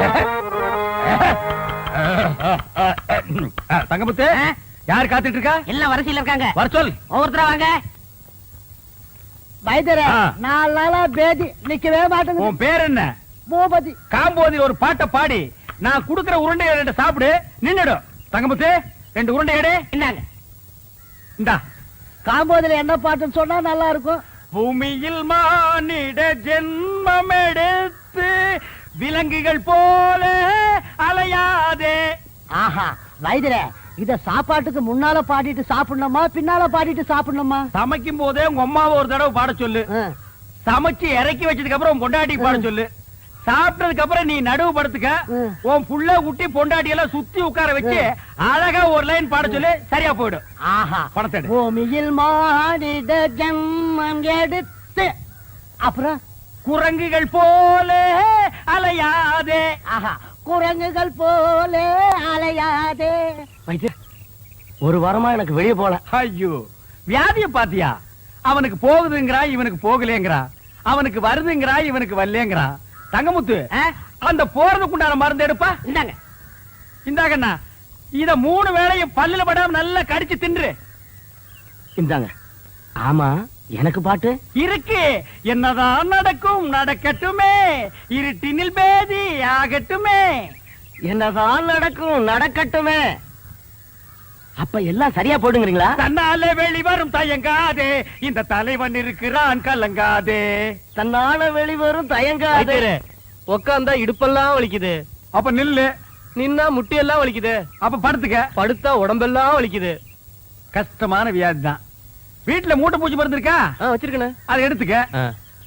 தங்கமுத்து யார் காத்துட்டு இருக்கா? எல்லாம் வரிசையில இருக்காங்க. வர சொல் ஒவ்வொருத்தரா வாங்க. வைத்தியரே. நாலு நாளா பேதி நிக்கவே மாட்டேங்குது. உன் பேர் என்ன? பூபதி. காம்போதில் ஒரு பாட்டை பாடி நான் குடுக்கிற உருண்டையை ரெண்டு சாப்பிடு நின்னுடும் தங்கமுத்து ரெண்டு உருண்டை எடு. என்னங்க இந்தா. காம்போதில என்ன பாட்டுன்னு சொன்னா நல்லா இருக்கும். பூமியில் மானிட ஜென்மம் எடுத்து விலங்குகள் போல அலையாதே. ஆஹா வைத்தியரே இத சாப்பாட்டுக்கு முன்னால பாடிட்டு சாப்பிடணுமா பின்னால பாடிட்டு சாப்பிடணுமா? சமைக்கும் போதே உங்க அம்மாவை ஒரு தடவை பாட சொல்லு. சமைச்சு இறக்கி வச்சதுக்கு அப்புறம் பொண்டாட்டி பாட சொல்லு. சாப்பிட்டதுக்கு அப்புறம் நீ நடுவு படுத்துக்க. உன் புள்ள குட்டி பொண்டாட்டி எல்லாம் சுத்தி உட்கார வச்சு அழகா ஒரு லைன் பாட சொல்லு சரியா போயிடும். ஆஹா. பணத்தை எடு. பூமியில் மானிட ஜன்மம் எடுத்து. அப்புறம்? குரங்குகள் போல அலையாதே. ஆஹா. குரங்குகள் போல அலையாதே. ஒரு வாரமா எனக்கு வெளியே போல. ஐயோ வியாதிய பாத்தியா? அவனுக்கு போகுதுங்கிறா இவனுக்கு போகலேங்கிறா அவனுக்கு வருதுங்கிறா இவனுக்கு வரலேங்கிறா தங்கமுத்து ஆ? அந்த போறதுக்குண்டான மருந்து எடுப்பா. இந்தாங்க. இந்தாங்கண்ணா இத மூணு வேளையும் பல்லுல படாம நல்லா கடிச்சு தின்று. இந்தாங்க. ஆமா எனக்கு பாட்டு? இருக்கு. என்னதான் நடக்கும் நடக்கட்டுமே. இருட்டினில் பேதி ஆகட்டுமே. என்னதான் நடக்கும் நடக்கட்டுமே. அப்ப எல்லாம் சரியா போடுங்கிறீங்களா? தன்னாலே வெளிவரும் தயங்காதே. இந்த தலைவன் இருக்கிறான் கலங்காதே. தன்னால வெளிவரும் தயங்காது. உக்காந்தா இடுப்பெல்லாம் வலிக்குது. அப்ப நில்லு. நின்னா முட்டியெல்லாம் வலிக்குது. அப்ப படுத்துக்க. படுத்தா உடம்பெல்லாம் வலிக்குது. கஷ்டமான வியாதி தான் வீட்டுல மூட்டை பூச்சி மருந்து இருக்கா? வச்சிருக்கனே அதை எடுத்துக்க.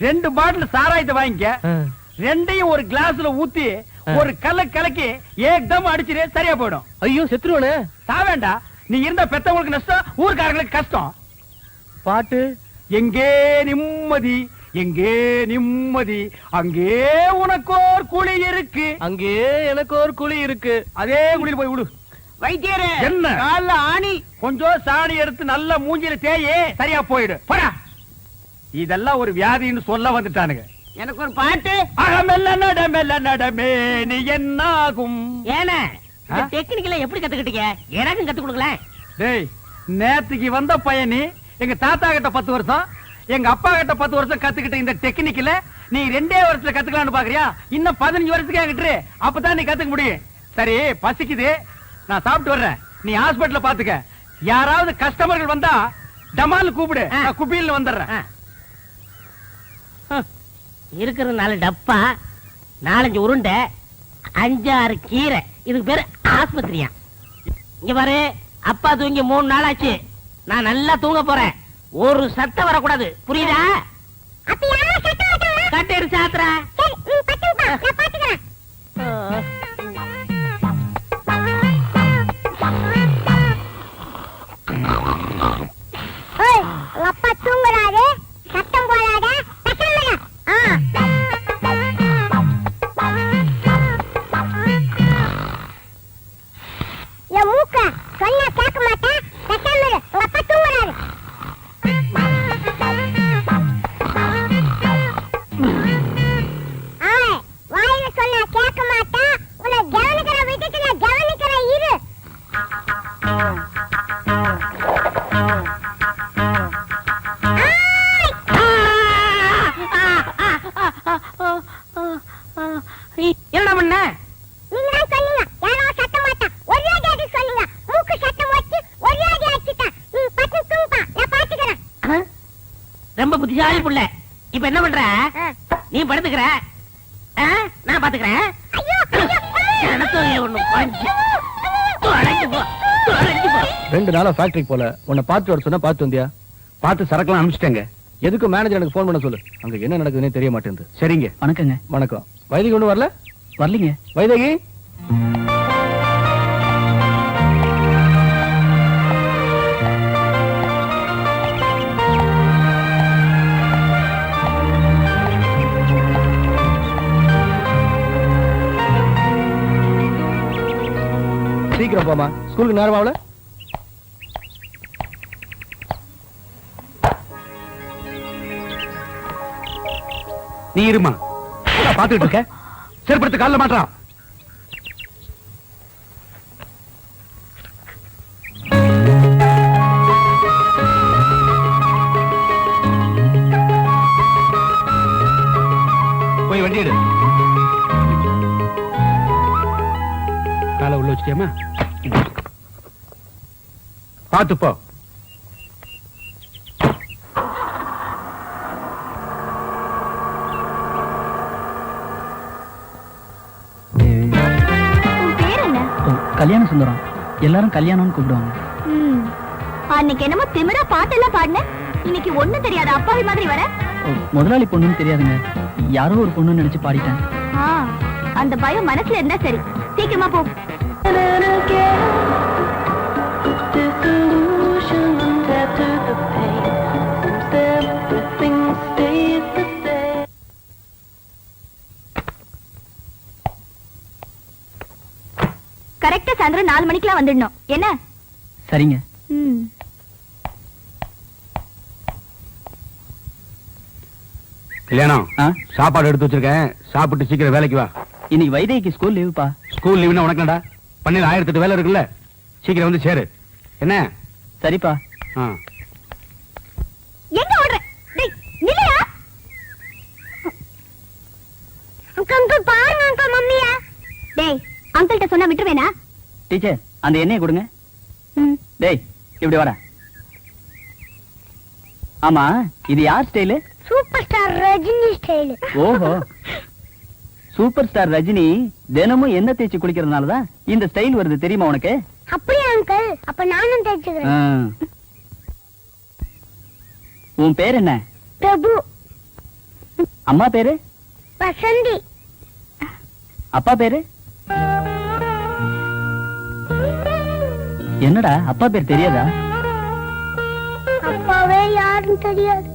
ரெண்டு பாட்டில் சாராயத்தை வாங்கிக்க. ரெண்டையும் ஒரு கிளாஸ்ல ஊத்தி ஒரு கல்ல கலக்கி ஏக்தம் அடிச்சிரு சரியா போயிடும். ஐயோ செத்துருவனே சாவேண்டா. நீ இருந்த பெத்தவங்களுக்கு நஷ்டம் ஊர்க்காரங்களுக்கு கஷ்டம். பாட்டு. எங்கே நிம்மதி எங்கே நிம்மதி அங்கே உனக்கோர் குழி இருக்கு. அங்கே எனக்கு ஒரு குழி இருக்கு. அதே குழியில் போய் விடு வைத்தியரே என்ன? கால்ல ஆணி. கொஞ்சம் சாணி எடுத்து நல்ல மூஞ்சில தேயே சரியா போயிடு. போடா. இதெல்லாம் ஒரு வியாதின்னு சொல்ல வந்துட்டானுங்க. எனக்கு ஒரு பாட்டு. அகமெல்ல நடமெல்ல நடமே நீ என்னாகும்? ஏன? டெக்னிக்கல எப்படி கத்துக்கிட்டீங்க? எனக்கும் கத்து கொடுக்கல டேய் நேத்துக்கு வந்த பையனி எங்க தாத்தா கிட்ட பத்து வருஷம் எங்க அப்பா கிட்ட பத்து வருஷம் கத்துக்கிட்ட இந்த டெக்னிக்கல நீ ரெண்டே வருஷத்துல கத்துக்கலாம்னு பாக்குறியா? இன்னும் பதினஞ்சு வருஷத்துக்கு என்கிட்ட. அப்பதான் நீ கத்துக்க முடியும். சரி பசிக்குது. நான் சாப்பிட்டு வர்றேன். நீ ஹாஸ்பிடல்ல பாத்துக்க. யாராவது கஸ்டமர்கள் வந்தா டமால் கூப்பிடு. நான் குப்பியில் வந்துடுறேன். இருக்கிற நாலு டப்பா நாலஞ்சு உருண்டை அஞ்சாறு கீரை. இதுக்கு பேரு ஆஸ்பத்திரியா. இங்க பாரு அப்பா தூங்கி மூணு நாள் ஆச்சு நான் நல்லா தூங்க போறேன். ஒரு சத்தம் வரக்கூடாது. புரியுதா? கட்டெடு சாத்துற உங்க அப்பா ரொம்ப புத்திசாலி புள்ள. இப்ப என்ன பண்ற? நீ படுத்துக்கிற? நான் பாத்துக்கிறேன். ரெண்டு நாளா ஃபேக்டரிக்கு போல. உன்னை பார்த்து வர சொன்னா பார்த்து வந்தியா? பார்த்து சரக்குலாம் அனுப்பிச்சிட்டேங்க. எதுக்கு மேனேஜர் எனக்கு ஃபோன் பண்ண சொல்லு? அங்க என்ன நடக்குதுன்னே தெரிய மாட்டேங்குது. சரிங்க. வணக்கங்க. வணக்கம். வைதிகி ஒண்ணு வரல? வரலீங்க. வைதகி? போமா ஸ்கூலுக்கு நேரம் ஆகல நீ இருமா. பாத்துக்கிட்டு இருக்க? செருப்படுத்து கால மாட்டான் போய் வண்டி காலை உள்ள வச்சுட்டியாமா பாத்து போ. உன் பேர் என்ன? கல்யாண சுந்தரம். எல்லாரும் கல்யாணம்னு கூப்பிடுவாங்க. அன்னைக்கு என்னமோ திமிரா பாட்டெல்லாம் பாடின இன்னைக்கு ஒண்ணும் தெரியாத அப்பாவி மாதிரி வர. முதலாளி பொண்ணுன்னு தெரியாதுங்க. யாரோ ஒரு பொண்ணுன்னு நினைச்சு பாடிட்டேன். ஆ, அந்த பயம் மனசுல இருந்தா சரி. சீக்கிரமா போ. கரெக்டா சாயந்தரம் நாலு மணிக்கெல்லாம் வந்துடணும். என்ன? சரிங்க. கல்யாணம் சாப்பாடு எடுத்து வச்சிருக்கேன். சாப்பிட்டு சீக்கிரம் வேலைக்கு வா. இன்னைக்கு வைதேகிக்கு ஸ்கூல் லீவுப்பா. ஸ்கூல் லீவுனா உனக்குடா பண்ணையில ஆயிரத்தி எட்டு வேலை இருக்குல்ல? சீக்கிரம் வந்து சேரு. என்ன? சரிப்பா. ஆ. எங்க ஓடுற? டேய் நில்லையா அங்கிள் அங்கிள் பாருங்க அங்கிள் மம்மியா. டேய் சொன்னா விட்டுருவேனா? டீச்சர் அந்த எண்ணெயை கொடுங்க. ம். டேய் இப்படி வர ஆமா இது யார் style? Super star Rajini style. ஓஹோ. சூப்பர் ஸ்டார் ரஜினி தினமும் எண்ணெய் தேய்ச்சி குளிக்கிறதுனால தான் இந்த ஸ்டைல் வருது தெரியுமா உனக்கு? அப்படியா அங்கிள் அப்ப நானும் தேய்ச்சுக்கிறேன். உன் பேர் என்ன? பிரபு. அம்மா பேரு? வசந்தி. அப்பா பேரு? என்னடா அப்பா பேர் தெரியாதா? அப்பாவே யாருன்னு தெரியாது.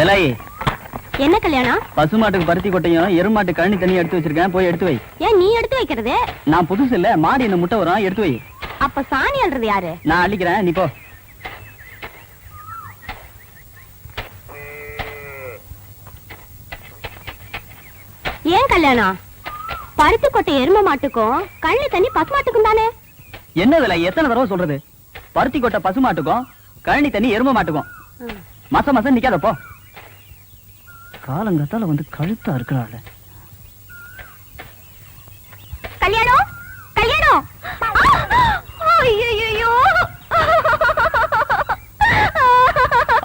விலாயி. என்ன கல்யாணம்? பசுமாட்டுக்கு பருத்தி கொட்டையும் எருமாட்டு கழனி தண்ணி எடுத்து வச்சிருக்கேன். போய் எடுத்து வை. ஏன் நீ எடுத்து வைக்கிறது? நான் புதுசு இல்ல மாடி என்ன முட்டை வரும் எடுத்து வை. அப்ப சாணி அல்றது யாரு? நான் அள்ளிக்கிறேன் நீ போ. ஏன் கல்யாணம்? பருத்தி கொட்டை எரும மாட்டுக்கும் கண்ணி தண்ணி பசு மாட்டுக்கும் தானே? என்ன விலை எத்தனை தடவை சொல்றது? பருத்தி கொட்டை பசுமாட்டுக்கும் கழனி தண்ணி எரும மாட்டுக்கும். மச மசம் நிக்காத போ. காலங்கத்தால வந்து கழுத்தா இருக்கிறாள். கல்யாணம்? கல்யாணம்? ஐயோ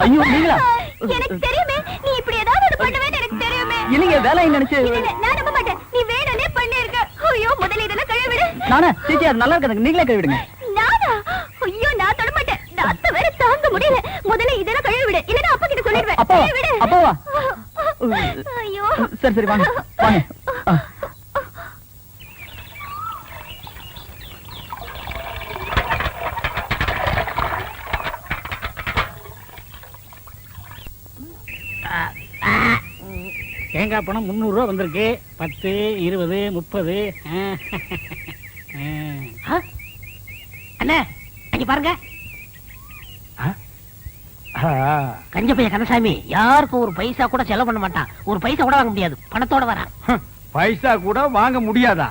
ஐயோ, நீங்களா? எனக்கு தெரியுமே நீ இப்படி ஏதாவது பண்ணுவேன்னு எனக்கு தெரியுமே. இல்லைங்க வேலை நினைச்சு? நான் நம்ப மாட்டேன். நீ வேணும்னே பண்ணிருக்க. ஐயோ முதல்ல இதெல்லாம் கழுவிடு. நானே சீச்சி அது நல்லா இருக்காது நீங்களே கழுவிடுங்க. நானா? ஐயோ நான் தொட மாட்டேன். நாத்த வேற தாங்க முடியல. முதல்ல இதெல்லாம் கழுவிடு. இல்லன்னா அப்பா கிட்ட சொல்லிடுவேன்? கழுவிடு. அப்பாவா? ஐயோ. சரி சரி வாங்க வாங்க. தேங்காய் பணம் முந்நூறு ரூபா வந்திருக்கு. பத்து இருபது முப்பது. அண்ணே அங்க பாருங்க. கஞ்ச கந்தசாமி யாருக்கும் ஒரு பைசா கூட செலவு பண்ண மாட்டான். ஒரு பைசா கூட வாங்க முடியாது. பணத்தோட வரான். பைசா கூட வாங்க முடியாதா?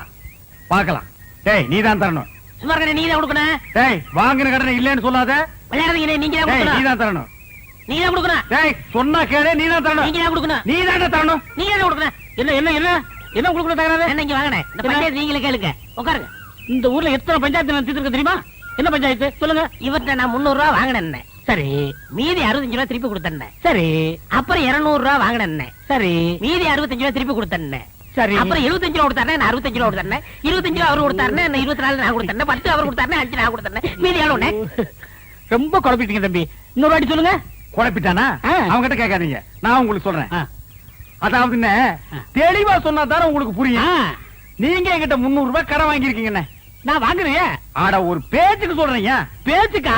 பார்க்கலாம். டேய் நீ தான் தரணும். சும்மா நீ தான் கொடுக்கணும். டேய் வாங்கின கடனை இல்லைன்னு சொல்லாத. விளையாடுறீங்க நீங்க நீ கொடுக்கணும். தான் தரணும். நீ தான் கொடுக்கணும். டேய் சொன்னா கேளு நீ தான் தரணும். நீங்க தான் கொடுக்கணும். நீ தான் தரணும். நீங்க தான் கொடுக்கணும். என்ன என்ன என்ன? என்ன கொடுக்கணும் தகராறு? என்ன இங்க வாங்கண்ணே. இந்த பஞ்சாயத்து நீங்களே கேளுங்க. உட்காருங்க. இந்த ஊர்ல எத்தனை பஞ்சாயத்து நடத்திட்டு இருக்கு தெரியுமா? என்ன பஞ்சாயத்து? சொல்லுங்க. இவர்கிட்ட நான் முந்நூறு ரூபா வாங்கினேன் சரி மீதி அறுபத்தஞ்சு ரூபா திருப்பி கொடுத்தேன் சரி அப்புறம் இருநூறு ரூபா வாங்கினேன் சரி மீதி அறுபத்தஞ்சு ரூபா திருப்பி கொடுத்தேன் சரி. அப்புறம் எழுபத்தஞ்சு ரூபா கொடுத்தாரு நான் அறுபத்தஞ்சு ரூபா கொடுத்தேன் இருபத்தஞ்சு ரூபா அவர் கொடுத்தாரு நான் இருபத்தி நாலு நான் கொடுத்தேன் பத்து அவர் கொடுத்தாரு அஞ்சு நான் கொடுத்தேன் மீதி எவ்வளவு ரொம்ப குழப்பிட்டீங்க தம்பி. இன்னொரு வாட்டி சொல்லுங்க. குழப்பிட்டானா? ஆ. அவன்கிட்ட கேட்காதீங்க. நான் உங்களுக்கு சொல்றேன். அதாவது தெளிவா சொன்னா தானே உங்களுக்கு புரியும். நீங்க என்கிட்ட முந்நூறு ரூபாய் கடன் வாங்கியிருக்கீங்கண்ணே. நான் வாங்குறேன். ஆட ஒரு பேச்சுக்கு சொல்றீங்க பேச்சுக்கா.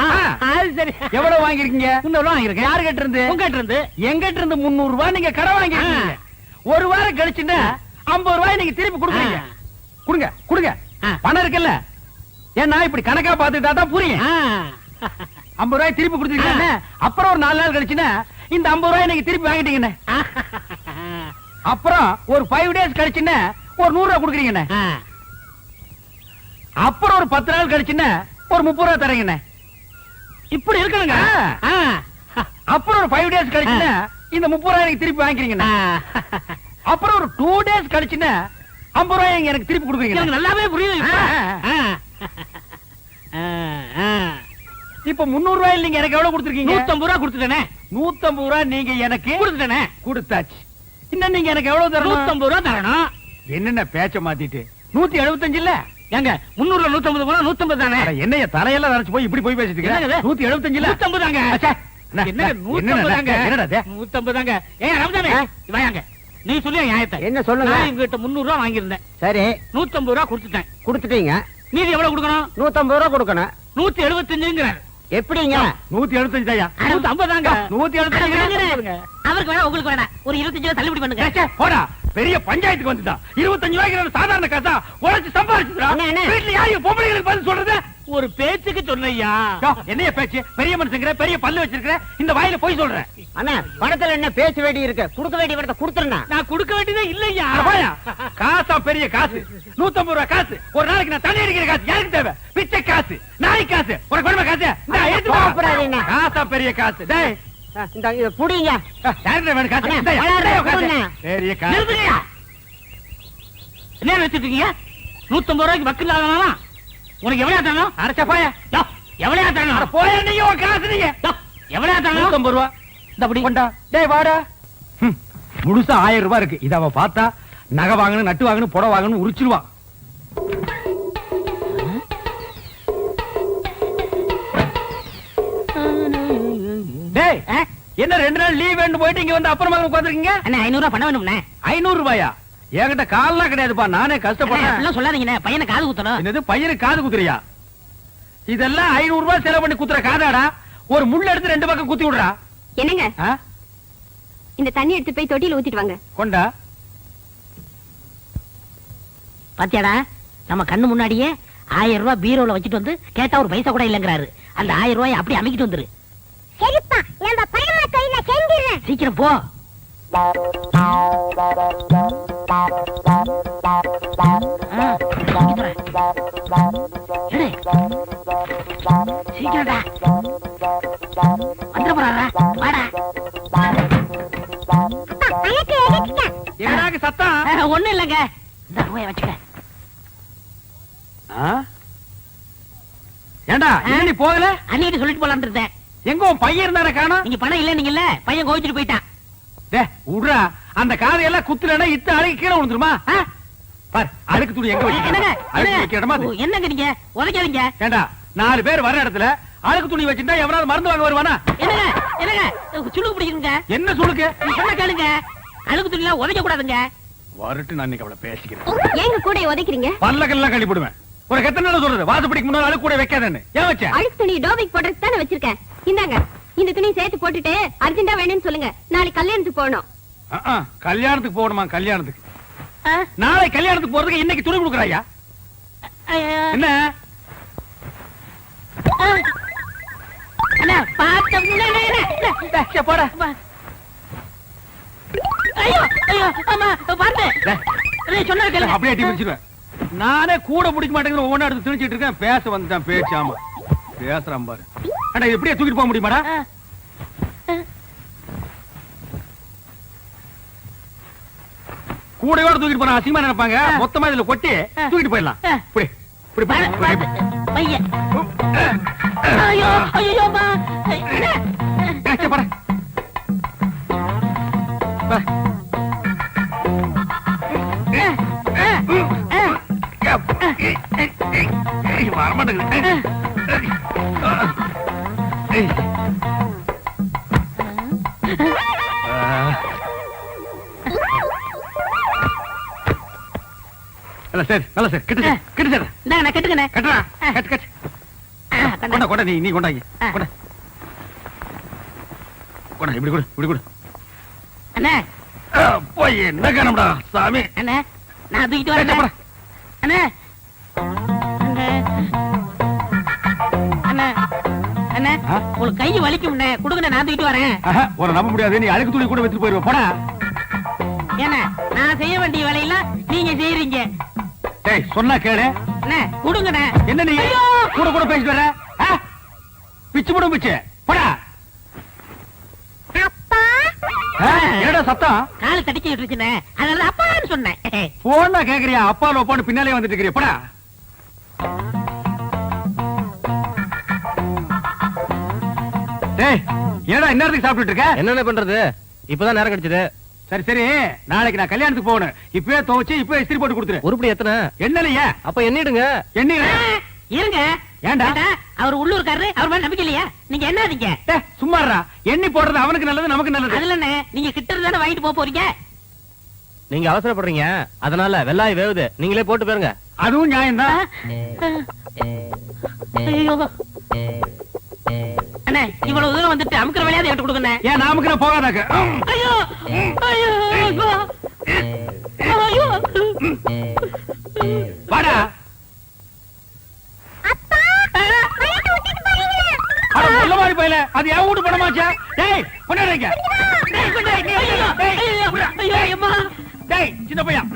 அது சரி. எவ்வளவு வாங்கியிருக்கீங்க? முன்னூறு ரூபா வாங்கியிருக்கேன். யாரு கிட்ட இருந்து? உங்ககிட்ட இருந்து எங்கிட்ட இருந்து முந்நூறு ரூபாய் நீங்க கடன் வாங்கியிருக்கீங்க? ஒரு வாரம் கழிச்சுன்னா ஐம்பது ரூபாய் நீங்க திருப்பி கொடுக்குறீங்க. கொடுங்க கொடுங்க. பணம் இருக்குல்ல? ஏன்னா இப்படி கணக்கா பார்த்துட்டா தான் புரியும். ஐம்பது ரூபாய் திருப்பி கொடுத்துருக்கீங்க. அப்புறம் ஒரு நாலு நாள் கழிச்சுன்னா இந்த ஐம்பது ரூபாய் நீங்க திருப்பி வாங்கிட்டீங்கண்ணே. அப்புறம் ஒரு ஃபைவ் டேஸ் கழிச்சுன்னா ஒரு நூறு ரூபா கொடுக்குறீங்கண்ணே. அப்புறம் ஒரு பத்து நாள் கழிச்சுன்னா ஒரு முப்பது ரூபா தரீங்கண்ணே. இப்படி இருக்கணுங்க. அப்புறம் ஒரு ஃபைவ் டேஸ் கழிச்சுன்னா இந்த முப்பது ரூபாய் எனக்கு திருப்பி வாங்கிக்கிறீங்கண்ணே. அப்புறம் ஒரு டூ டேஸ் கழிச்சுன்னா ஐம்பது ரூபாய் எனக்கு திருப்பி கொடுக்குறீங்க நல்லாவே புரியுது இப்ப. முன்னூறு ரூபாய் நீங்க எனக்கு எவ்வளவு கொடுத்துருக்கீங்க? நூத்தம்பது ரூபா கொடுத்துட்டேனே. நூத்தம்பது ரூபாய் நீங்க எனக்கு கொடுத்துட்டேனே. கொடுத்தாச்சு. இன்னும் நீங்க எனக்கு எவ்வளவு தரணும்? நூத்தம்பது ரூபா தரணும். என்னென்ன பேச்ச மாத்திட்டு? நூத்தி எழுபத்தஞ்சு இல்ல ஏங்க முன்னூறுல நூத்தம்பது போனா நூத்தம்பது தானே? என்னைய தலையெல்லாம் நரைச்சு போய் இப்படி போய் பேசிட்டு என்னங்க? இருக்க இது? நூத்தி எழுபத்தஞ்சு நூத்தம்பது தாங்க. என்ன, நூத்தம்பது தாங்க? என்னடா? நூத்தம்பது தாங்க. ஏன் ரம்ஜானே வாயாங்க நீ சொல்லி நியாயத்தை. என்ன சொல்லுங்க? நான் இவங்கிட்ட முன்னூறு ரூபா வாங்கியிருந்தேன். சரி. நூத்தம்பது ரூபா கொடுத்துட்டேன். கொடுத்துட்டீங்க. மீதி எவ்வளவு கொடுக்கணும்? நூத்தம்பது ரூபா கொடுக்கணும். நூத்தி எழுபத்தஞ்சுங்கிறார். எப்படிங்க? நூத்தி எழுபத்தஞ்சு நூத்தி ஐம்பது தாங்க. நூத்தி எழுபத்தஞ்சு அவருக்கு வேணா உங்களுக்கு வேணா. ஒரு இருபத்தஞ்சு ரூபா தள்ளுபடி பண்ணுங்க. போடா. பெரிய பஞ்சாயத்துக்கு வந்துட்டான் இருபத்தஞ்சு ரூபாய்க்கு சாதாரண காசா உழைச்சு அண்ணே. வீட்டுல யாரையும் பொம்பளைங்களுக்கு பதில் சொல்றது? ஒரு பேச்சுக்கு சொன்னையா என்னைய பேச்சு? பெரிய மனுஷங்கிற பெரிய பல்லு வச்சிருக்கிற இந்த வாயில போய் சொல்றேன் அண்ணா பணத்துல என்ன பேச வேண்டி இருக்கு? கொடுக்க வேண்டிய பணத்தை கொடுத்துருண்ணா. நான் கொடுக்க வேண்டியதே இல்லையா காசா பெரிய காசு. நூத்தம்பது ரூபாய் காசு. ஒரு நாளைக்கு நான் தண்ணி அடிக்கிற காசு. யாருக்கு தேவை? பிச்சை காசு. நாய் காசு. ஒரு குடும்ப காசு. காசா பெரிய காசு. டேய். இந்த இத புடிங்க. வேணும் காசு. பெரிய காசு. என்ன வச்சிட்டு இருக்கீங்க? நூத்தம்பது ரூபாய்க்கு வக்கீல் ஆகலாம் உனக்கு எவ்வளவு தரணும்? அரைச்சா போயா எவ்வளவு தரணும்? போயா நீங்க காசு நீங்க எவ்வளவு தரணும்? நூத்தம்பது ரூபா. இந்த அப்படி கொண்டா. டேய் வாடா. முழுசா ஆயிரம் ரூபாய் இருக்கு. இத அவ பார்த்தா நகை வாங்கணும் நட்டு வாங்கணும் புடவை வாங்கணும் உரிச்சிருவா. டேய்? என்ன ரெண்டு நாள் லீவ் வேணும் போயிட்டு இங்க வந்து அப்புறமா உட்காந்துருக்கீங்க அண்ணே ஐநூறு ரூபாய் பண்ண வேணும்ண்ணே. ஐநூறு ரூபாயா? என்கிட்ட கால்லாம் கிடையாதுப்பா. நானே கஷ்டப்படுறேன். சொல்லாதீங்கண்ணே. பையனை காது குத்தணும். என்னது? பையனுக்கு காது குத்துறியா? இதெல்லாம் ஐநூறு ரூபாய் செலவு பண்ணி குத்துற காதாடா? ஒரு முள்ள எடுத்து ரெண்டு பக்கம் குத்தி விடுறா. என்னங்க? ஆ? இந்த தண்ணி எடுத்து போய் தொட்டியில ஊத்திட்டு வாங்க. கொண்டா? பாத்தியாடா நம்ம கண்ணு முன்னாடியே ஆயிரம் ரூபாய் பீரோல வச்சுட்டு வந்து கேட்டா ஒரு பைசா கூட இல்லங்கிறாரு. அந்த ஆயிரம் ரூபாய் அப்படியே அமைக்கிட்டு வந்துரு. சரிப்பா. நம்ம பரமா தொழில செஞ்சிடுறேன் சீக்கிரம் போ. சீக்கிரம்டா வந்துட போறாரா வாடா சத்தம் ஒண்ணும் இல்லைங்க இந்த ரூபாய் வச்சுக்க? ஏண்டா நீ போகல? அன்னிட்டு சொல்லிட்டு போலாம்னு இருந்தேன். எங்க உன் பையன் இருந்தானே காணோம். நீங்க பணம் இல்ல நீங்க இல்ல பையன் கோவிச்சுட்டு போயிட்டான். டே விடுறா. அந்த காதையெல்லாம் குத்துலன்னா இத்த அழுகி கீழே விழுந்துருமா? பார் அழுக்கு துணி எங்க என்னங்க? வைக்க அழுக்கு வைக்கிற இடமா? என்னங்க நீங்க? உதைக்காதீங்க ஏண்டா நாலு பேர் வர இடத்துல அழுக்கு துணி வச்சுட்டா எவனாவது மருந்து வாங்க வருவானா? என்னங்க? என்னங்க? சுழுக்கு பிடிக்குங்க என்ன சொல்லுக்கு நீ சொன்ன கேளுங்க. அழுக்கு துணிலாம் உதைக்க கூடாதுங்க. வரட்டு நான் இன்னைக்கு அவளை பேசிக்கிறேன். ஏங்க கூட உதைக்கிறீங்க? பல்லக்கெல்லாம் கழி போடுவேன் ஒரு எத்தனை நாள் சொல்றது? வாசப்படிக்கு முன்னாடி அழுக்கு கூட வைக்காதேன்னு. ஏன் வச்சேன் அழுக்கு துணி டோபிக் போடுறதுக்கு தானே வச்சிருக்கேன். இந்தாங்க இந்த துணி சேர்த்து போட்டுட்டு அர்ஜென்டா வேணும்னு சொல்லுங்க. நாளைக்கு கல்யாணத்துக்கு போகணும். கல்யாணத்துக்கு போகணுமா கல்யாணத்துக்கு? நாளை கல்யாணத்துக்கு போறதுக்கு இன்னைக்கு துணி கொடுக்குறாயா. என்ன? போடா. அப்படியே அடி பிடிச்சிருவேன். நானே கூட பிடிக்க மாட்டேங்கிற ஒவ்வொன்றா எடுத்து திணிச்சிட்டு இருக்கேன். பேச வந்துட்டான் பேச்சாம. பேசுறான் பாரு. அடா இது எப்படியே தூக்கிட்டு போக முடியுமாடா? கூடையோட தூக்கிட்டு போறான் அசிங்கமா நினைப்பாங்க. மொத்தமா இதுல கொட்டி. தூக்கிட்டு போயிடலாம். இப்படி இப்படி நல்ல சரி நல்ல சரி கிட்ட சரி கிட்ட சரி. இந்தாங்க, நான் கட்டுக்கண்ணே கட்டுறா கட்டு கட்டு. ஆ, கொண்டா கொண்டா. கொண்டா நீ நீ கொண்டாங்க. ஆ. கொண்டா. கொண்டா இப்படி கொடு இப்படி கொடு. அண்ணே. ஆ, போய் என்ன காணம்டா சாமி? அண்ணே நான் தூக்கிட்டு வரேன். அண்ணே? உங்களுக்கு கை நான் தூக்கிட்டு நம்ப முடியாது. நீ அழுக்கு துணி கூட வச்சுட்டு போயிருவ. போடா. ஏண்ணே நான் செய்ய வேண்டிய வேலையெல்லாம் நீங்க செய்யறீங்க. டேய் சொன்னா கேளு. அண்ணே கொடுங்கண்ணே. என்ன நீ? ஐயோ! கூட கூட பேசிட்டு வர? பிச்சு போடும் பிச்சு. போடா. என்னடா சத்தம்? கால் தடிக்க விட்டுருச்சுண்ணே. அதனால அப்பான்னு சொன்னேன். போனா கேக்குறியா? அப்பா லோப்பான்னு பின்னாலே வந்துட்டு இருக்கிறியா போடா. டேய் என்னடா இந்நேரத்துக்கு சாப்பிட்டுட்டு இருக்க? என்னென்ன பண்றது? இப்பதான் நேரம் கிடைச்சது சரி சரி. நாளைக்கு நான் கல்யாணத்துக்கு போகணும். இப்பவே துவைச்சு இப்பவே இஸ்திரி போட்டு கொடுத்துரு. உருப்படி எத்தனை? என்னலையே அப்ப எண்ணிடுங்க. என்ன இருங்க. ஏன்டா? அவர் உள்ளூர்காரரு அவர் மேல நம்பிக்கை இல்லையா? நீங்க என்னதீங்க சும்மாறா. எண்ணி போடுறது அவனுக்கு நல்லது நமக்கு நல்லது. அதுல நீங்க கிட்ட இருந்து தானே வாங்கிட்டு போக போறீங்க? நீங்க அவசரப்படுறீங்க. அதனால வெள்ளாய் வேவுது. நீங்களே போட்டு போயிருங்க அதுவும் நியாயம்தான். ஐயோ. அண்ணே இவ்வளவு தூரம் வந்துட்டு அமுக்கிற வேலையாவது எடுத்து கொடுங்கண்ணே ஏன் நான் போகாதாக்க? ஐயோ ஐயோ ஐயோ. வாடா. அது என் வீட்டு பணமாச்சா. டேய் கொண்டாடுறீங்க. டேய் சின்ன பையன்.